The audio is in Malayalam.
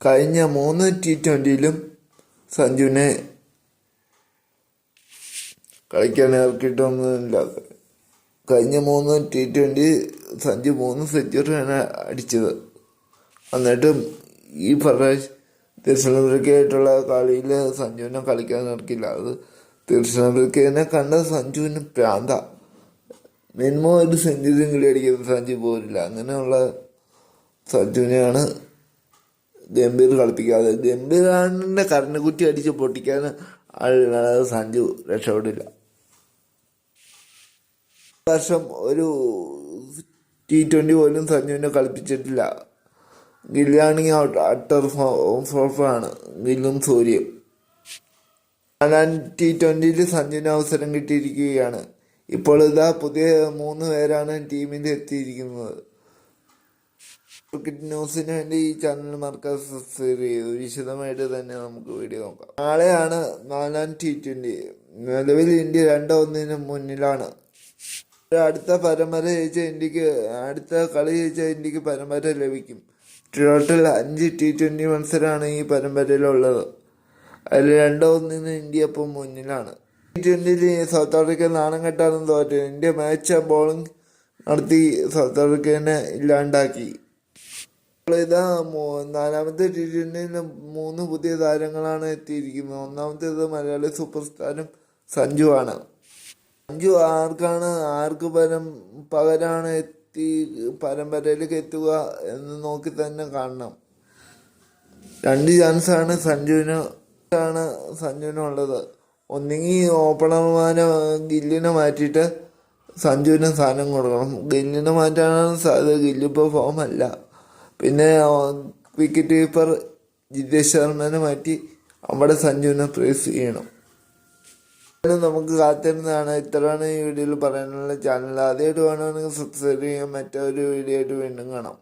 കഴിഞ്ഞ മൂന്ന് ടി ട്വന്റിയിലും സഞ്ജുവിനെ കളിക്കാൻ ഇറക്കിയിട്ടൊന്നുമില്ല കഴിഞ്ഞ മൂന്ന് ടി ട്വന്റി സഞ്ജു മൂന്ന് സെഞ്ചുറിയാണ് അടിച്ചത്. എന്നിട്ടും ഈ പ്രാവശ്യം ദക്ഷിണാഫ്രിക്കയായിട്ടുള്ള കളിയിൽ സഞ്ജുവിനെ കളിക്കാൻ ഇറക്കില്ല അത് ദക്ഷിണാഫ്രിക്കനെ കണ്ട സഞ്ജുവിന് പ്രാന്ത. മിനിമം ഒരു സെഞ്ചുറിയും കൂടി അടിക്കുന്ന സഞ്ജു പോരില്ല അങ്ങനെയുള്ള സഞ്ജുവിനെയാണ് ഗംഭീർ കളിപ്പിക്കാതെ. ഗംഭീറാണിന്റെ കരണ്ടുകുറ്റി അടിച്ച് പൊട്ടിക്കാൻ ആളുകളാണ് സഞ്ജു രക്ഷപ്പെടില്ല. വർഷം ഒരു ടി ട്വന്റി പോലും സഞ്ജുവിനെ കളിപ്പിച്ചിട്ടില്ല. ഗില്ലാണെങ്കിൽ അട്ടർ ഫോഫാണ് ഗില്ലും സൂര്യയും. ഞാൻ ടി ട്വന്റിയിൽ സഞ്ജുവിന് അവസരം കിട്ടിയിരിക്കുകയാണ്. ഇപ്പോൾ ഇതാ പുതിയ മൂന്ന് പേരാണ് ടീമിൽ എത്തിയിരിക്കുന്നത്. ക്രിക്കറ്റ് ന്യൂസിന് വേണ്ടി ഈ ചാനൽ മറക്കാൻ സബ്സ്ക്രൈബ് ചെയ്തു. വിശദമായിട്ട് തന്നെ നമുക്ക് വീഡിയോ നോക്കാം. നാളെയാണ് നാലാം ടി ട്വന്റി നിലവിൽ ഇന്ത്യ രണ്ടോ ഒന്നിന് മുന്നിലാണ്. അടുത്ത പരമ്പര ജയിച്ച ഇന്ത്യയ്ക്ക് അടുത്ത കളി ജയിച്ച ഇന്ത്യയ്ക്ക് പരമ്പര ലഭിക്കും. ടോട്ടൽ അഞ്ച് ടി ട്വന്റി മത്സരമാണ് ഈ പരമ്പരയിലുള്ളത്. അതിൽ രണ്ടോ ഒന്നിന് ഇന്ത്യ ഇപ്പം മുന്നിലാണ്. ടി ട്വന്റിയിൽ സൗത്ത് ആഫ്രിക്ക നാണം കെട്ടാനും തോറ്റു. ഇന്ത്യ മാച്ച് ബോളിംഗ് നടത്തി സൗത്ത് ആഫ്രിക്കനെ ഇല്ലാണ്ടാക്കി. ഇതാ നാലാമത്തെ ടി ട്വന്റിയിൽ മൂന്ന് പുതിയ താരങ്ങളാണ് എത്തിയിരിക്കുന്നത്. ഒന്നാമത്തേത് മലയാളി സൂപ്പർ സ്റ്റാറും ആണ്. സഞ്ജു ആർക്കാണ് ആർക്ക് പരം പകരാണ് എത്തി പരമ്പരയിലേക്ക് എത്തുക എന്ന് നോക്കി തന്നെ കാണണം. രണ്ട് ചാൻസാണ് സഞ്ജുവിന് ആണ് സഞ്ജുവിനുള്ളത് ഒന്നെങ്കിൽ ഓപ്പണർമാരെ ഗില്ലിനെ മാറ്റിയിട്ട് സഞ്ജുവിന് സ്ഥാനം കൊടുക്കണം. ഗില്ലിനെ മാറ്റാനാണ് സാധ്യത. ഗില്ലിപ്പോൾ ഫോമല്ല പിന്നെ വിക്കറ്റ് കീപ്പർ ജിതേഷ് ശർമ്മനെ മാറ്റി അവിടെ സഞ്ജുവിനെ പ്രേസ് ചെയ്യണം. നമുക്ക് കാത്തിരുന്നതാണ് ഇത്രയാണ് ഈ വീഡിയോയിൽ പറയാനുള്ള ചാനൽ ആദ്യമായിട്ട് വേണമെങ്കിൽ സബ്സ്ക്രൈബ് ചെയ്യാൻ മറ്റൊരു വീഡിയോ ആയിട്ട് വീണ്ടും കാണാം.